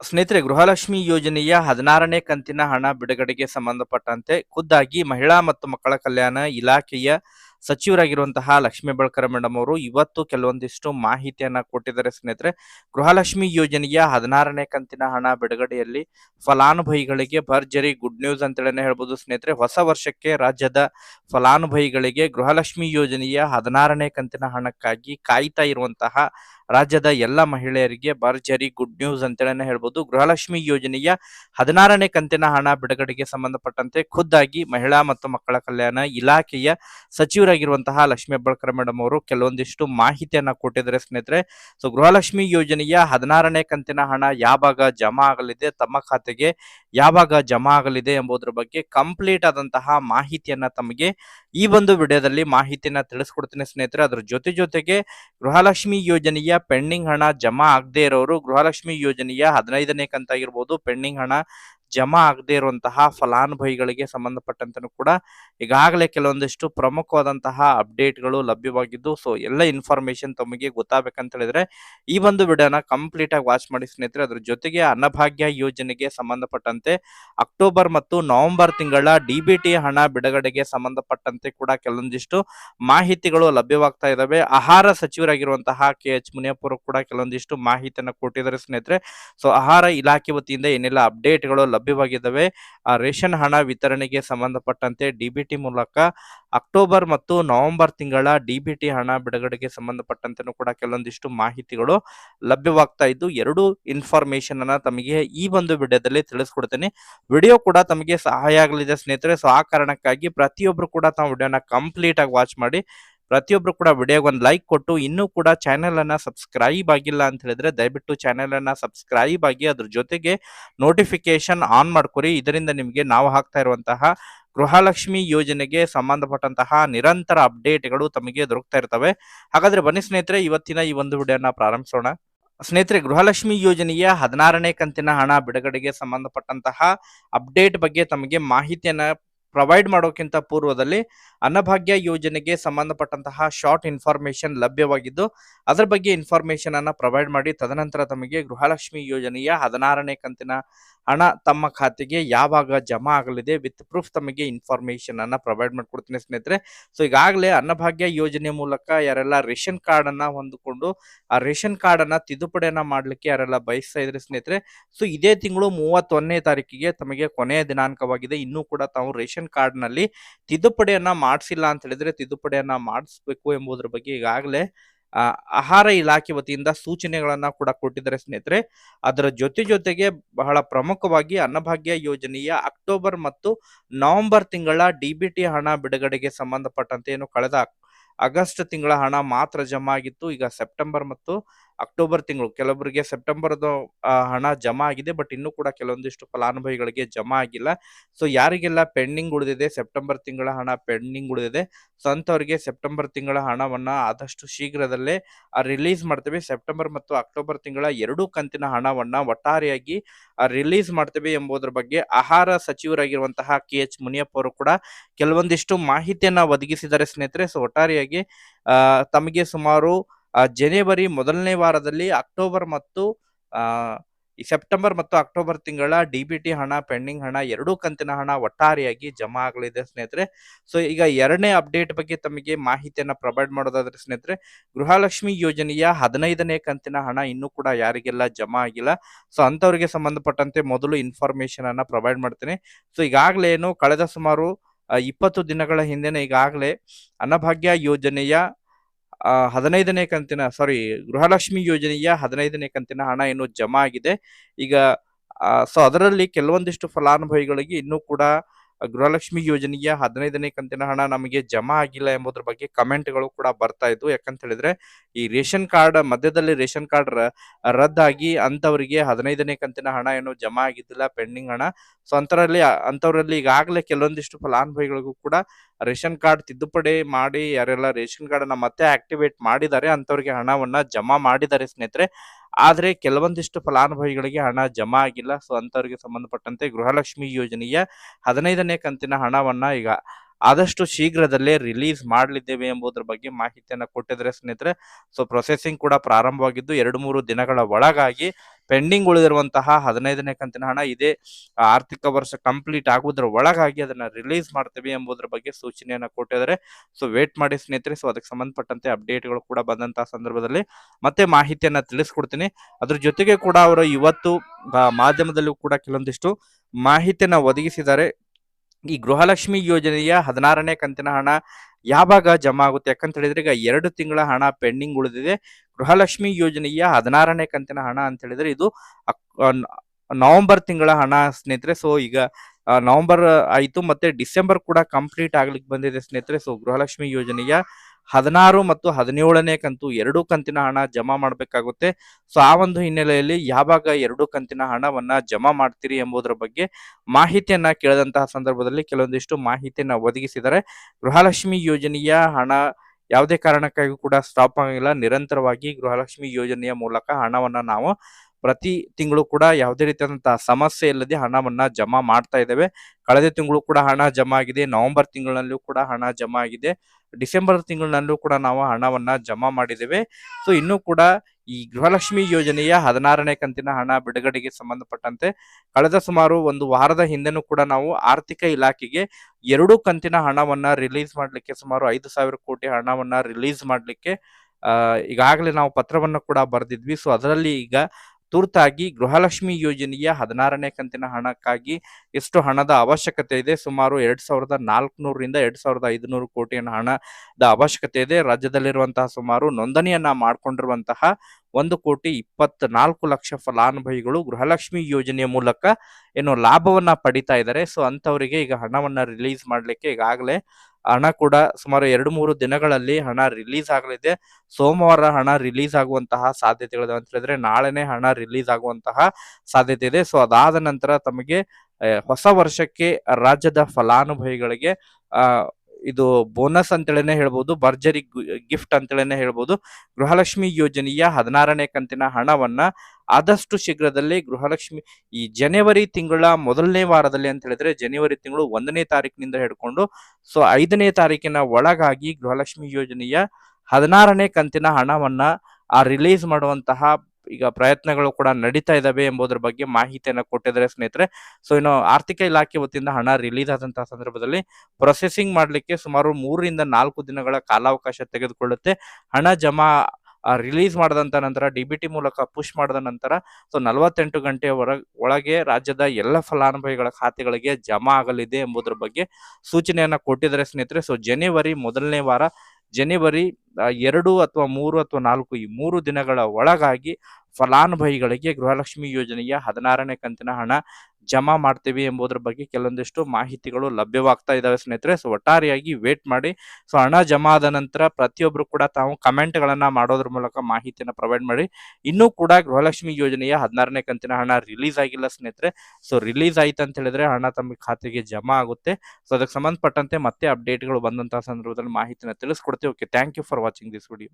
ಸ್ನೇಹಿತರೆ, ಗೃಹಲಕ್ಷ್ಮಿ ಯೋಜನೆಯ ಹದಿನಾರನೇ ಕಂತಿನ ಹಣ ಬಿಡುಗಡೆಗೆ ಸಂಬಂಧಪಟ್ಟಂತೆ ಖುದ್ದಾಗಿ ಮಹಿಳಾ ಮತ್ತು ಮಕ್ಕಳ ಕಲ್ಯಾಣ ಇಲಾಖೆಯ ಸಚಿವರಾಗಿರುವಂತಹ ಲಕ್ಷ್ಮಿ ಬಳಕರ ಮೇಡಮ್ ಅವರು ಇವತ್ತು ಕೆಲವೊಂದಿಷ್ಟು ಮಾಹಿತಿಯನ್ನ ಕೊಟ್ಟಿದ್ದಾರೆ ಸ್ನೇಹಿತರೆ. ಗೃಹಲಕ್ಷ್ಮಿ ಯೋಜನೆಯ ಹದಿನಾರನೇ ಕಂತಿನ ಹಣ ಬಿಡುಗಡೆಯಲ್ಲಿ ಫಲಾನುಭವಿಗಳಿಗೆ ಭರ್ಜರಿ ಗುಡ್ ನ್ಯೂಸ್ ಅಂತೇಳಿ ಹೇಳ್ಬೋದು ಸ್ನೇಹಿತರೆ. ಹೊಸ ವರ್ಷಕ್ಕೆ ರಾಜ್ಯದ ಫಲಾನುಭವಿಗಳಿಗೆ ಗೃಹಲಕ್ಷ್ಮಿ ಯೋಜನೆಯ ಹದಿನಾರನೇ ಕಂತಿನ ಹಣಕ್ಕಾಗಿ ಕಾಯ್ತಾ ಇರುವಂತಹ ರಾಜ್ಯದ ಎಲ್ಲ ಮಹಿಳೆಯರಿಗೆ ಭರ್ಜರಿ ಗುಡ್ ನ್ಯೂಸ್ ಅಂತೇಳಿ ಹೇಳ್ಬೋದು. ಗೃಹಲಕ್ಷ್ಮಿ ಯೋಜನೆಯ ಹದಿನಾರನೇ ಕಂತಿನ ಹಣ ಬಿಡುಗಡೆಗೆ ಸಂಬಂಧಪಟ್ಟಂತೆ ಖುದ್ದಾಗಿ ಮಹಿಳಾ ಮತ್ತು ಮಕ್ಕಳ ಕಲ್ಯಾಣ ಇಲಾಖೆಯ ಸಚಿವರಾಗಿರುವಂತಹ ಲಕ್ಷ್ಮಿ ಹೆಬ್ಬಾಳ್ಕರ್ ಮೇಡಮ್ ಅವರು ಕೆಲವೊಂದಿಷ್ಟು ಮಾಹಿತಿಯನ್ನ ಕೊಟ್ಟಿದ್ದಾರೆ ಸ್ನೇಹಿತರೆ. ಸೊ ಗೃಹಲಕ್ಷ್ಮಿ ಯೋಜನೆಯ ಹದಿನಾರನೇ ಕಂತಿನ ಹಣ ಯಾವಾಗ ಜಮಾ ಆಗಲಿದೆ, ತಮ್ಮ ಖಾತೆಗೆ ಯಾವಾಗ ಜಮಾ ಆಗಲಿದೆ ಎಂಬುದರ ಬಗ್ಗೆ ಕಂಪ್ಲೀಟ್ ಆದಂತಹ ಮಾಹಿತಿಯನ್ನ ತಮಗೆ ಈ ಒಂದು ವಿಡಿಯೋದಲ್ಲಿ ಮಾಹಿತಿಯನ್ನ ತಿಳಿಸ್ಕೊಡ್ತೀನಿ ಸ್ನೇಹಿತರೆ. ಅದ್ರ ಜೊತೆ ಜೊತೆಗೆ ಗೃಹಲಕ್ಷ್ಮಿ ಯೋಜನೆಯ ಪೆಂಡಿಂಗ್ ಹಣ ಜಮಾ ಆಗದೆ ಇರೋರು ಗೃಹಲಕ್ಷ್ಮಿ ಯೋಜನೆಯ ಹದಿನೈದನೇ ಕಂತಾಗಿರ್ಬೋದು. ಪೆಂಡಿಂಗ್ ಹಣ ಜಮಾ ಆಗದೆ ಇರುವಂತಹ ಫಲಾನುಭವಿಗಳಿಗೆ ಸಂಬಂಧಪಟ್ಟಂತನೂ ಕೂಡ ಈಗಾಗಲೇ ಕೆಲವೊಂದಿಷ್ಟು ಪ್ರಮುಖವಾದಂತಹ ಅಪ್ಡೇಟ್ಗಳು ಲಭ್ಯವಾಗಿದ್ದು, ಸೊ ಎಲ್ಲ ಇನ್ಫಾರ್ಮೇಶನ್ ತಮಗೆ ಗೊತ್ತಾಗಬೇಕಂತ ಹೇಳಿದ್ರೆ, ಈ ಒಂದು ವಿಡಿಯೋನ ಕಂಪ್ಲೀಟ್ ಆಗಿ ವಾಚ್ ಮಾಡಿ ಸ್ನೇಹಿತರೆ, ಅದ್ರ ಜೊತೆಗೆ ಅನ್ನಭಾಗ್ಯ ಯೋಜನೆಗೆ ಸಂಬಂಧಪಟ್ಟಂತೆ ಅಕ್ಟೋಬರ್ ಮತ್ತು ನವೆಂಬರ್ ತಿಂಗಳ ಡಿ ಹಣ ಬಿಡುಗಡೆಗೆ ಸಂಬಂಧಪಟ್ಟಂತೆ ಕೂಡ ಕೆಲವೊಂದಿಷ್ಟು ಮಾಹಿತಿಗಳು ಲಭ್ಯವಾಗ್ತಾ ಇದಾವೆ. ಆಹಾರ ಸಚಿವರಾಗಿರುವಂತಹ ಕೆ ಎಚ್ ಮುನಿಯಪ್ಪರು ಕೂಡ ಕೆಲವೊಂದಿಷ್ಟು ಮಾಹಿತಿಯನ್ನು ಕೊಟ್ಟಿದ್ದಾರೆ ಸ್ನೇಹಿತರೆ. ಸೊ, ಆಹಾರ ಇಲಾಖೆ ವತಿಯಿಂದ ಏನೆಲ್ಲ ಅಪ್ಡೇಟ್ಗಳು ಲಭ್ಯವಾಗಿದ್ದಾವೆ. ಆ ರೇಷನ್ ಹಣ ವಿತರಣೆಗೆ ಸಂಬಂಧಪಟ್ಟಂತೆ ಡಿಬಿಟಿ ಮೂಲಕ ಅಕ್ಟೋಬರ್ ಮತ್ತು ನವೆಂಬರ್ ತಿಂಗಳ ಡಿಬಿಟಿ ಹಣ ಬಿಡುಗಡೆಗೆ ಸಂಬಂಧಪಟ್ಟಂತೆ ಕೂಡ ಕೆಲವೊಂದಿಷ್ಟು ಮಾಹಿತಿಗಳು ಲಭ್ಯವಾಗ್ತಾ ಇದ್ದು, ಎರಡು ಇನ್ಫಾರ್ಮೇಶನ್ ಅನ್ನ ತಮಗೆ ಈ ಒಂದು ವಿಡಿಯೋದಲ್ಲಿ ತಿಳಿಸ್ಕೊಡ್ತೇನೆ. ವಿಡಿಯೋ ಕೂಡ ತಮಗೆ ಸಹಾಯ ಆಗಲಿದೆ ಸ್ನೇಹಿತರೆ. ಸೊ, ಆ ಕಾರಣಕ್ಕಾಗಿ ಪ್ರತಿಯೊಬ್ರು ಕೂಡ ತಮ್ಮ ವಿಡಿಯೋನ ಕಂಪ್ಲೀಟ್ ಆಗಿ ವಾಚ್ ಮಾಡಿ. ಪ್ರತಿಯೊಬ್ರು ಕೂಡ ವಿಡಿಯೋಗೆ ಒಂದು ಲೈಕ್ ಕೊಟ್ಟು ಇನ್ನೂ ಕೂಡ ಚಾನೆಲ್ ಅನ್ನ ಸಬ್ಸ್ಕ್ರೈಬ್ ಆಗಿಲ್ಲ ಅಂತ ಹೇಳಿದ್ರೆ ದಯವಿಟ್ಟು ಚಾನೆಲ್ ಅನ್ನ ಸಬ್ಸ್ಕ್ರೈಬ್ ಆಗಿ ಅದ್ರ ಜೊತೆಗೆ ನೋಟಿಫಿಕೇಶನ್ ಆನ್ ಮಾಡ್ಕೊರಿ. ಇದರಿಂದ ನಿಮಗೆ ನಾವು ಹಾಕ್ತಾ ಇರುವಂತಹ ಗೃಹಲಕ್ಷ್ಮಿ ಯೋಜನೆಗೆ ಸಂಬಂಧಪಟ್ಟಂತಹ ನಿರಂತರ ಅಪ್ಡೇಟ್ಗಳು ತಮಗೆ ದೊರಕ್ತಾ ಇರ್ತವೆ. ಹಾಗಾದ್ರೆ ಬನ್ನಿ ಸ್ನೇಹಿತರೆ, ಇವತ್ತಿನ ಈ ಒಂದು ವಿಡಿಯೋನ ಪ್ರಾರಂಭಿಸೋಣ. ಸ್ನೇಹಿತರೆ, ಗೃಹಲಕ್ಷ್ಮಿ ಯೋಜನೆಯ ಹದಿನಾರನೇ ಕಂತಿನ ಹಣ ಬಿಡುಗಡೆಗೆ ಸಂಬಂಧಪಟ್ಟಂತಹ ಅಪ್ಡೇಟ್ ಬಗ್ಗೆ ತಮಗೆ ಮಾಹಿತಿಯನ್ನ ಪ್ರೊವೈಡ್ ಮಾಡೋಕ್ಕಿಂತ ಪೂರ್ವದಲ್ಲಿ ಅನ್ನಭಾಗ್ಯ ಯೋಜನೆಗೆ ಸಂಬಂಧಪಟ್ಟಂತಹ ಶಾರ್ಟ್ ಇನ್ಫಾರ್ಮೇಶನ್ ಲಭ್ಯವಾಗಿದ್ದು, ಅದರ ಬಗ್ಗೆ ಇನ್ಫಾರ್ಮೇಶನ್ ಅನ್ನ ಪ್ರೊವೈಡ್ ಮಾಡಿ, ತದನಂತರ ತಮಗೆ ಗೃಹಲಕ್ಷ್ಮಿ ಯೋಜನೆಯ ಹದಿನಾರನೇ ಕಂತಿನ ಹಣ ತಮ್ಮ ಖಾತೆಗೆ ಯಾವಾಗ ಜಮಾ ಆಗಲಿದೆ ವಿತ್ ಪ್ರೂಫ್ ತಮಗೆ ಇನ್ಫಾರ್ಮೇಶನ್ ಅನ್ನ ಪ್ರೊವೈಡ್ ಮಾಡ್ಕೊಡ್ತೀನಿ ಸ್ನೇಹಿತರೆ. ಸೊ ಈಗಾಗಲೇ ಅನ್ನಭಾಗ್ಯ ಯೋಜನೆ ಮೂಲಕ ಯಾರೆಲ್ಲ ರೇಷನ್ ಕಾರ್ಡ್ ಅನ್ನ ಹೊಂದಿಕೊಂಡು, ಆ ರೇಷನ್ ಕಾರ್ಡ್ ಅನ್ನ ತಿದ್ದುಪಡಿಯನ್ನ ಮಾಡ್ಲಿಕ್ಕೆ ಯಾರೆಲ್ಲ ಬಯಸ್ತಾ ಇದ್ರೆ ಸ್ನೇಹಿತರೆ? ಸೊ ಇದೇ ತಿಂಗಳು ಮೂವತ್ತೊಂದನೇ ತಾರೀಕಿಗೆ ತಮಗೆ ಕೊನೆಯ ದಿನಾಂಕವಾಗಿದೆ. ಇನ್ನೂ ಕೂಡ ತಾವು ರೇಷನ್ ಕಾರ್ಡ್ನಲ್ಲಿ ತಿದ್ದುಪಡಿಯನ್ನ ಮಾಡಿಸಿಲ್ಲ ಅಂತ ಹೇಳಿದ್ರೆ ತಿದ್ದುಪಡಿಯನ್ನ ಮಾಡಿಸ್ಬೇಕು ಎಂಬುದರ ಬಗ್ಗೆ ಈಗಾಗಲೇ ಆಹಾರ ಇಲಾಖೆ ವತಿಯಿಂದ ಸೂಚನೆಗಳನ್ನ ಕೂಡ ಕೊಟ್ಟಿದ್ದಾರೆ ಸ್ನೇಹಿತರೆ. ಅದರ ಜೊತೆ ಜೊತೆಗೆ ಬಹಳ ಪ್ರಮುಖವಾಗಿ ಅನ್ನಭಾಗ್ಯ ಯೋಜನೆಯ ಅಕ್ಟೋಬರ್ ಮತ್ತು ನವೆಂಬರ್ ತಿಂಗಳ ಡಿಬಿಟಿ ಹಣ ಬಿಡುಗಡೆಗೆ ಸಂಬಂಧಪಟ್ಟಂತೆ ಏನು ಕಳೆದ ಆಗಸ್ಟ್ ತಿಂಗಳ ಹಣ ಮಾತ್ರ ಜಮಾ ಆಗಿತ್ತು. ಈಗ ಸೆಪ್ಟೆಂಬರ್ ಮತ್ತು ಅಕ್ಟೋಬರ್ ತಿಂಗಳು. ಕೆಲವರಿಗೆ ಸೆಪ್ಟೆಂಬರ್ದು ಹಣ ಜಮಾ ಆಗಿದೆ, ಬಟ್ ಇನ್ನೂ ಕೂಡ ಕೆಲವೊಂದಿಷ್ಟು ಫಲಾನುಭವಿಗಳಿಗೆ ಜಮಾ ಆಗಿಲ್ಲ. ಸೊ, ಯಾರಿಗೆಲ್ಲ ಪೆಂಡಿಂಗ್ ಉಳಿದಿದೆ, ಸೆಪ್ಟೆಂಬರ್ ತಿಂಗಳ ಹಣ ಪೆಂಡಿಂಗ್ ಉಳಿದಿದೆ ಸೊ ಅಂಥವ್ರಿಗೆ ಸೆಪ್ಟೆಂಬರ್ ತಿಂಗಳ ಹಣವನ್ನ ಆದಷ್ಟು ಶೀಘ್ರದಲ್ಲೇ ರಿಲೀಸ್ ಮಾಡ್ತೇವೆ. ಸೆಪ್ಟೆಂಬರ್ ಮತ್ತು ಅಕ್ಟೋಬರ್ ತಿಂಗಳ ಎರಡೂ ಕಂತಿನ ಹಣವನ್ನ ಒಟ್ಟಾರೆಯಾಗಿ ರಿಲೀಸ್ ಮಾಡ್ತೇವೆ ಎಂಬುದರ ಬಗ್ಗೆ ಆಹಾರ ಸಚಿವರಾಗಿರುವಂತಹ ಕೆ ಎಚ್ ಮುನಿಯಪ್ಪ ಅವರು ಕೂಡ ಕೆಲವೊಂದಿಷ್ಟು ಮಾಹಿತಿಯನ್ನು ಒದಗಿಸಿದ್ದಾರೆ ಸ್ನೇಹಿತರೆ. ಸೊ, ಒಟ್ಟಾರೆಯಾಗಿ ತಮಗೆ ಸುಮಾರು ಜನವರಿ ಮೊದಲನೇ ವಾರದಲ್ಲಿ ಅಕ್ಟೋಬರ್ ಮತ್ತು ಸೆಪ್ಟೆಂಬರ್ ಮತ್ತು ಅಕ್ಟೋಬರ್ ತಿಂಗಳ ಡಿ ಬಿ ಟಿ ಹಣ, ಪೆಂಡಿಂಗ್ ಹಣ ಎರಡೂ ಕಂತಿನ ಹಣ ಒಟ್ಟಾರೆಯಾಗಿ ಜಮಾ ಆಗಲಿದೆ ಸ್ನೇಹಿತರೆ. ಸೊ ಈಗ ಎರಡನೇ ಅಪ್ಡೇಟ್ ಬಗ್ಗೆ ತಮಗೆ ಮಾಹಿತಿಯನ್ನು ಪ್ರೊವೈಡ್ ಮಾಡೋದಾದ್ರೆ ಸ್ನೇಹಿತರೆ, ಗೃಹಲಕ್ಷ್ಮಿ ಯೋಜನೆಯ ಹದಿನೈದನೇ ಕಂತಿನ ಹಣ ಇನ್ನೂ ಕೂಡ ಯಾರಿಗೆಲ್ಲ ಜಮಾ ಆಗಿಲ್ಲ. ಸೊ ಅಂಥವ್ರಿಗೆ ಸಂಬಂಧಪಟ್ಟಂತೆ ಮೊದಲು ಇನ್ಫಾರ್ಮೇಶನ್ ಅನ್ನ ಪ್ರೊವೈಡ್ ಮಾಡ್ತೇನೆ. ಸೊ ಈಗಾಗಲೇ ಏನು, ಕಳೆದ ಸುಮಾರು ಇಪ್ಪತ್ತು ದಿನಗಳ ಹಿಂದೆನೆ ಈಗಾಗಲೇ ಅನ್ನಭಾಗ್ಯ ಯೋಜನೆಯ ಹದಿನೈದನೇ ಕಂತಿನ ಸಾರಿ ಗೃಹಲಕ್ಷ್ಮಿ ಯೋಜನೆಯ ಹದಿನೈದನೇ ಕಂತಿನ ಹಣ ಏನು ಜಮಾ ಆಗಿದೆ. ಈಗ ಸೊ ಅದರಲ್ಲಿ ಕೆಲವೊಂದಿಷ್ಟು ಫಲಾನುಭವಿಗಳಿಗೆ ಇನ್ನೂ ಕೂಡ ಗೃಹಲಕ್ಷ್ಮಿ ಯೋಜನೆಯ ಹದಿನೈದನೇ ಕಂತಿನ ಹಣ ನಮಗೆ ಜಮಾ ಆಗಿಲ್ಲ ಎಂಬುದ್ರ ಬಗ್ಗೆ ಕಮೆಂಟ್ಗಳು ಕೂಡ ಬರ್ತಾ ಇದ್ವು. ಯಾಕಂತ ಹೇಳಿದ್ರೆ, ಈ ರೇಷನ್ ಕಾರ್ಡ್, ಮಧ್ಯದಲ್ಲಿ ರೇಷನ್ ಕಾರ್ಡ್ ರದ್ದಾಗಿ ಅಂತವರಿಗೆ ಹದಿನೈದನೇ ಕಂತಿನ ಹಣ ಏನು ಜಮಾ ಆಗಿದ್ದಿಲ್ಲ, ಪೆಂಡಿಂಗ್ ಹಣ. ಸೊ ಅಂತರಲ್ಲಿ ಅಂತವರಲ್ಲಿ ಈಗಾಗಲೇ ಕೆಲವೊಂದಿಷ್ಟು ಫಲಾನುಭವಿಗಳಿಗೂ ಕೂಡ ರೇಷನ್ ಕಾರ್ಡ್ ತಿದ್ದುಪಡಿ ಮಾಡಿ, ಯಾರೆಲ್ಲ ರೇಷನ್ ಕಾರ್ಡ್ ಮತ್ತೆ ಆಕ್ಟಿವೇಟ್ ಮಾಡಿದ್ದಾರೆ ಅಂತವರಿಗೆ ಹಣವನ್ನ ಜಮಾ ಮಾಡಿದ್ದಾರೆ ಸ್ನೇಹಿತರೆ. ಆದ್ರೆ ಕೆಲವೊಂದಿಷ್ಟು ಫಲಾನುಭವಿಗಳಿಗೆ ಹಣ ಜಮಾ ಆಗಿಲ್ಲ. ಸೊ ಅಂತವರಿಗೆ ಸಂಬಂಧಪಟ್ಟಂತೆ ಗೃಹಲಕ್ಷ್ಮಿ ಯೋಜನೆಯ ಹದಿನೈದನೇ ಕಂತಿನ ಹಣವನ್ನ ಈಗ ಆದಷ್ಟು ಶೀಘ್ರದಲ್ಲೇ ರಿಲೀಸ್ ಮಾಡಲಿದ್ದೇವೆ ಎಂಬುದರ ಬಗ್ಗೆ ಮಾಹಿತಿಯನ್ನು ಕೊಟ್ಟಿದ್ರೆ ಸ್ನೇಹಿತರೆ. ಸೊ ಪ್ರೊಸೆಸಿಂಗ್ ಕೂಡ ಪ್ರಾರಂಭವಾಗಿದ್ದು ಎರಡು ಮೂರು ದಿನಗಳ ಒಳಗಾಗಿ ಪೆಂಡಿಂಗ್ ಉಳಿದಿರುವಂತಹ ಹದಿನೈದನೇ ಕಂತಿನ ಹಣ ಇದೇ ಆರ್ಥಿಕ ವರ್ಷ ಕಂಪ್ಲೀಟ್ ಆಗುವುದರ ಒಳಗಾಗಿ ಅದನ್ನ ರಿಲೀಸ್ ಮಾಡ್ತೇವೆ ಎಂಬುದರ ಬಗ್ಗೆ ಸೂಚನೆಯನ್ನ ಕೊಟ್ಟಿದ್ದಾರೆ. ಸೊ ವೇಟ್ ಮಾಡಿ ಸ್ನೇಹಿತರೆ. ಸೊ ಅದಕ್ಕೆ ಸಂಬಂಧಪಟ್ಟಂತೆ ಅಪ್ಡೇಟ್ಗಳು ಕೂಡ ಬಂದಂತಹ ಸಂದರ್ಭದಲ್ಲಿ ಮತ್ತೆ ಮಾಹಿತಿಯನ್ನ ತಿಳಿಸ್ಕೊಡ್ತೀನಿ. ಅದ್ರ ಜೊತೆಗೆ ಕೂಡ ಅವರು ಇವತ್ತು ಮಾಧ್ಯಮದಲ್ಲೂ ಕೂಡ ಕೆಲವೊಂದಿಷ್ಟು ಮಾಹಿತಿಯನ್ನ ಒದಗಿಸಿದ್ದಾರೆ. ಈ ಗೃಹಲಕ್ಷ್ಮಿ ಯೋಜನೆಯ ಹದಿನಾರನೇ ಕಂತಿನ ಹಣ ಯಾವಾಗ ಜಮಾ ಆಗುತ್ತೆ ಯಾಕಂತ ಹೇಳಿದ್ರೆ ಈಗ ಎರಡು ತಿಂಗಳ ಹಣ ಪೆಂಡಿಂಗ್ ಉಳಿದಿದೆ. ಗೃಹಲಕ್ಷ್ಮಿ ಯೋಜನೆಯ ಹದಿನಾರನೇ ಕಂತಿನ ಹಣ ಅಂತ ಹೇಳಿದ್ರೆ ಇದು ನವೆಂಬರ್ ತಿಂಗಳ ಹಣ ಸ್ನೇಹಿತರೆ. ಸೊ, ಈಗ ನವೆಂಬರ್ ಆಯಿತು ಮತ್ತೆ ಡಿಸೆಂಬರ್ ಕೂಡ ಕಂಪ್ಲೀಟ್ ಆಗ್ಲಿಕ್ಕೆ ಬಂದಿದೆ ಸ್ನೇಹಿತರೆ. ಸೊ, ಗೃಹಲಕ್ಷ್ಮಿ ಯೋಜನೆಯ ಹದಿನಾರು ಮತ್ತು ಹದಿನೇಳನೇ ಕಂತು ಎರಡು ಕಂತಿನ ಹಣ ಜಮಾ ಮಾಡಬೇಕಾಗುತ್ತೆ. ಸೊ, ಆ ಒಂದು ಹಿನ್ನೆಲೆಯಲ್ಲಿ ಯಾವಾಗ ಎರಡು ಕಂತಿನ ಹಣವನ್ನ ಜಮಾ ಮಾಡ್ತೀರಿ ಎಂಬುದರ ಬಗ್ಗೆ ಮಾಹಿತಿಯನ್ನ ಕೇಳಿದಂತಹ ಸಂದರ್ಭದಲ್ಲಿ ಕೆಲವೊಂದಿಷ್ಟು ಮಾಹಿತಿಯನ್ನ ಒದಗಿಸಿದರೆ ಗೃಹಲಕ್ಷ್ಮಿ ಯೋಜನೆಯ ಹಣ ಯಾವುದೇ ಕಾರಣಕ್ಕಾಗಿ ಕೂಡ ಸ್ಟಾಪ್ ಆಗಿಲ್ಲ. ನಿರಂತರವಾಗಿ ಗೃಹಲಕ್ಷ್ಮಿ ಯೋಜನೆಯ ಮೂಲಕ ಹಣವನ್ನ ನಾವು ಪ್ರತಿ ತಿಂಗಳು ಕೂಡ ಯಾವುದೇ ರೀತಿಯಾದಂತಹ ಸಮಸ್ಯೆ ಇಲ್ಲದೆ ಹಣವನ್ನ ಜಮಾ ಮಾಡ್ತಾ ಇದ್ದೇವೆ. ಕಳೆದ ತಿಂಗಳು ಕೂಡ ಹಣ ಜಮಾ ಆಗಿದೆ. ನವೆಂಬರ್ ತಿಂಗಳಲ್ಲೂ ಕೂಡ ಹಣ ಜಮಾ ಆಗಿದೆ. ಡಿಸೆಂಬರ್ ತಿಂಗಳಿನಲ್ಲೂ ಕೂಡ ನಾವು ಹಣವನ್ನ ಜಮಾ ಮಾಡಿದ್ದೇವೆ. ಸೊ, ಇನ್ನೂ ಕೂಡ ಈ ಗೃಹಲಕ್ಷ್ಮಿ ಯೋಜನೆಯ ಹದಿನಾರನೇ ಕಂತಿನ ಹಣ ಬಿಡುಗಡೆಗೆ ಸಂಬಂಧಪಟ್ಟಂತೆ ಕಳೆದ ಸುಮಾರು ಒಂದು ವಾರದ ಹಿಂದೆನೂ ಕೂಡ ನಾವು ಆರ್ಥಿಕ ಇಲಾಖೆಗೆ ಎರಡು ಕಂತಿನ ಹಣವನ್ನ ರಿಲೀಸ್ ಮಾಡಲಿಕ್ಕೆ ಸುಮಾರು ಐದು ಸಾವಿರ ಕೋಟಿ ಹಣವನ್ನ ರಿಲೀಸ್ ಮಾಡಲಿಕ್ಕೆ ಈಗಾಗಲೇ ನಾವು ಪತ್ರವನ್ನು ಕೂಡ ಬರೆದಿದ್ವಿ. ಸೊ, ಅದರಲ್ಲಿ ಈಗ ತುರ್ತಾಗಿ ಗೃಹಲಕ್ಷ್ಮಿ ಯೋಜನೆಯ ಹದಿನಾರನೇ ಕಂತಿನ ಹಣಕ್ಕಾಗಿ ಎಷ್ಟು ಹಣದ ಅವಶ್ಯಕತೆ ಇದೆ? ಸುಮಾರು ಎರಡ್ ಸಾವಿರದ ನಾಲ್ಕುನೂರರಿಂದ ಎರಡ್ ಸಾವಿರದ ಐದುನೂರು ಕೋಟಿ ಹಣದ ಅವಶ್ಯಕತೆ ಇದೆ. ರಾಜ್ಯದಲ್ಲಿರುವಂತಹ ಸುಮಾರು ನೋಂದಣಿಯನ್ನ ಮಾಡಿಕೊಂಡಿರುವಂತಹ ಒಂದು ಕೋಟಿ ಇಪ್ಪತ್ನಾಲ್ಕು ಲಕ್ಷ ಫಲಾನುಭವಿಗಳು ಗೃಹಲಕ್ಷ್ಮಿ ಯೋಜನೆಯ ಮೂಲಕ ಏನು ಲಾಭವನ್ನ ಪಡಿತಾ ಇದ್ದಾರೆ. ಸೊ ಅಂತವರಿಗೆ ಈಗ ಹಣವನ್ನ ರಿಲೀಸ್ ಮಾಡ್ಲಿಕ್ಕೆ ಈಗಾಗಲೇ ಹಣ ಕೂಡ ಸುಮಾರು ಎರಡು ಮೂರು ದಿನಗಳಲ್ಲಿ ಹಣ ರಿಲೀಸ್ ಆಗಲಿದೆ. ಸೋಮವಾರ ಹಣ ರಿಲೀಸ್ ಆಗುವಂತಹ ಸಾಧ್ಯತೆಗಳಿದೆ ಅಂತ ಹೇಳಿದ್ರೆ ನಾಳೆನೆ ಹಣ ರಿಲೀಸ್ ಆಗುವಂತಹ ಸಾಧ್ಯತೆ ಇದೆ. ಸೊ ಅದಾದ ನಂತರ ತಮಗೆ ಹೊಸ ವರ್ಷಕ್ಕೆ ರಾಜ್ಯದ ಫಲಾನುಭವಿಗಳಿಗೆ ಇದು ಬೋನಸ್ ಅಂತೇಳಿನೇ ಹೇಳ್ಬೋದು, ಭರ್ಜರಿ ಗಿಫ್ಟ್ ಅಂತೇಳಿನೇ ಹೇಳ್ಬೋದು. ಗೃಹಲಕ್ಷ್ಮಿ ಯೋಜನೆಯ ಹದಿನಾರನೇ ಕಂತಿನ ಹಣವನ್ನ ಆದಷ್ಟು ಶೀಘ್ರದಲ್ಲಿ ಗೃಹಲಕ್ಷ್ಮಿ, ಈ ಜನವರಿ ತಿಂಗಳ ಮೊದಲನೇ ವಾರದಲ್ಲಿ ಅಂತ ಹೇಳಿದ್ರೆ ಜನವರಿ ತಿಂಗಳು ಒಂದನೇ ತಾರೀಕಿನಿಂದ ಹಿಡ್ಕೊಂಡು, ಸೊ ಐದನೇ ತಾರೀಕಿನ ಒಳಗಾಗಿ ಗೃಹಲಕ್ಷ್ಮಿ ಯೋಜನೆಯ ಹದಿನಾರನೇ ಕಂತಿನ ಹಣವನ್ನ ಆ ರಿಲೀಸ್ ಮಾಡುವಂತಹ ಈಗ ಪ್ರಯತ್ನಗಳು ಕೂಡ ನಡೀತಾ ಇದ್ದಾವೆ ಎಂಬುದರ ಬಗ್ಗೆ ಮಾಹಿತಿಯನ್ನು ಕೊಟ್ಟಿದ್ದಾರೆ ಸ್ನೇಹಿತರೆ. ಸೊ ಇನ್ನು ಆರ್ಥಿಕ ಇಲಾಖೆ ವತಿಯಿಂದ ಹಣ ರಿಲೀಸ್ ಆದಂತಹ ಸಂದರ್ಭದಲ್ಲಿ ಪ್ರೊಸೆಸಿಂಗ್ ಮಾಡಲಿಕ್ಕೆ ಸುಮಾರು ಮೂರರಿಂದ ನಾಲ್ಕು ದಿನಗಳ ಕಾಲಾವಕಾಶ ತೆಗೆದುಕೊಳ್ಳುತ್ತೆ. ಹಣ ಜಮಾ ರಿಲೀಸ್ ಮಾಡಿದಂತ ನಂತರ ಡಿ ಬಿ ಟಿ ಮೂಲಕ ಪುಷ್ ಮಾಡಿದ ನಂತರ ಸೊ ನಲವತ್ತೆಂಟು ಗಂಟೆ ಒಳಗೆ ರಾಜ್ಯದ ಎಲ್ಲ ಫಲಾನುಭವಿಗಳ ಖಾತೆಗಳಿಗೆ ಜಮಾ ಆಗಲಿದೆ ಎಂಬುದರ ಬಗ್ಗೆ ಸೂಚನೆಯನ್ನ ಕೊಟ್ಟಿದ್ದಾರೆ ಸ್ನೇಹಿತರೆ. ಸೊ ಜನವರಿ ಮೊದಲನೇ ವಾರ ಜನವರಿ ಎರಡು ಅಥವಾ ಮೂರು ಅಥವಾ ನಾಲ್ಕು ಈ ಮೂರು ದಿನಗಳ ಒಳಗಾಗಿ ಫಲಾನುಭವಿಗಳಿಗೆ ಗೃಹಲಕ್ಷ್ಮಿ ಯೋಜನೆಯ ಹದಿನಾರನೇ ಕಂತಿನ ಹಣ ಜಮಾ ಮಾಡ್ತೀವಿ ಎಂಬುದರ ಬಗ್ಗೆ ಕೆಲವೊಂದಿಷ್ಟು ಮಾಹಿತಿಗಳು ಲಭ್ಯವಾಗ್ತಾ ಇದಾವೆ ಸ್ನೇಹಿತರೆ. ಸೊ ಒಟ್ಟಾರೆಯಾಗಿ ವೇಟ್ ಮಾಡಿ. ಸೊ ಹಣ ಜಮಾ ಆದ ನಂತರ ಪ್ರತಿಯೊಬ್ಬರು ಕೂಡ ತಾವು ಕಮೆಂಟ್ ಗಳನ್ನ ಮಾಡೋದ್ರ ಮೂಲಕ ಮಾಹಿತಿಯನ್ನು ಪ್ರೊವೈಡ್ ಮಾಡಿ. ಇನ್ನೂ ಕೂಡ ಗೃಹಲಕ್ಷ್ಮಿ ಯೋಜನೆಯ ಹದಿನಾರನೇ ಕಂತಿನ ಹಣ ರಿಲೀಸ್ ಆಗಿಲ್ಲ ಸ್ನೇಹಿತರೆ. ಸೊ ರಿಲೀಸ್ ಆಯ್ತು ಅಂತ ಹೇಳಿದ್ರೆ ಹಣ ತಮ್ಮ ಖಾತೆಗೆ ಜಮಾ ಆಗುತ್ತೆ. ಸೊ ಅದಕ್ಕೆ ಸಂಬಂಧಪಟ್ಟಂತೆ ಮತ್ತೆ ಅಪ್ಡೇಟ್ಗಳು ಬಂದಂತಹ ಸಂದರ್ಭದಲ್ಲಿ ಮಾಹಿತಿನ ತಿಳಿಸ್ಕೊಡ್ತೀವಿ. Okay thank you for watching this video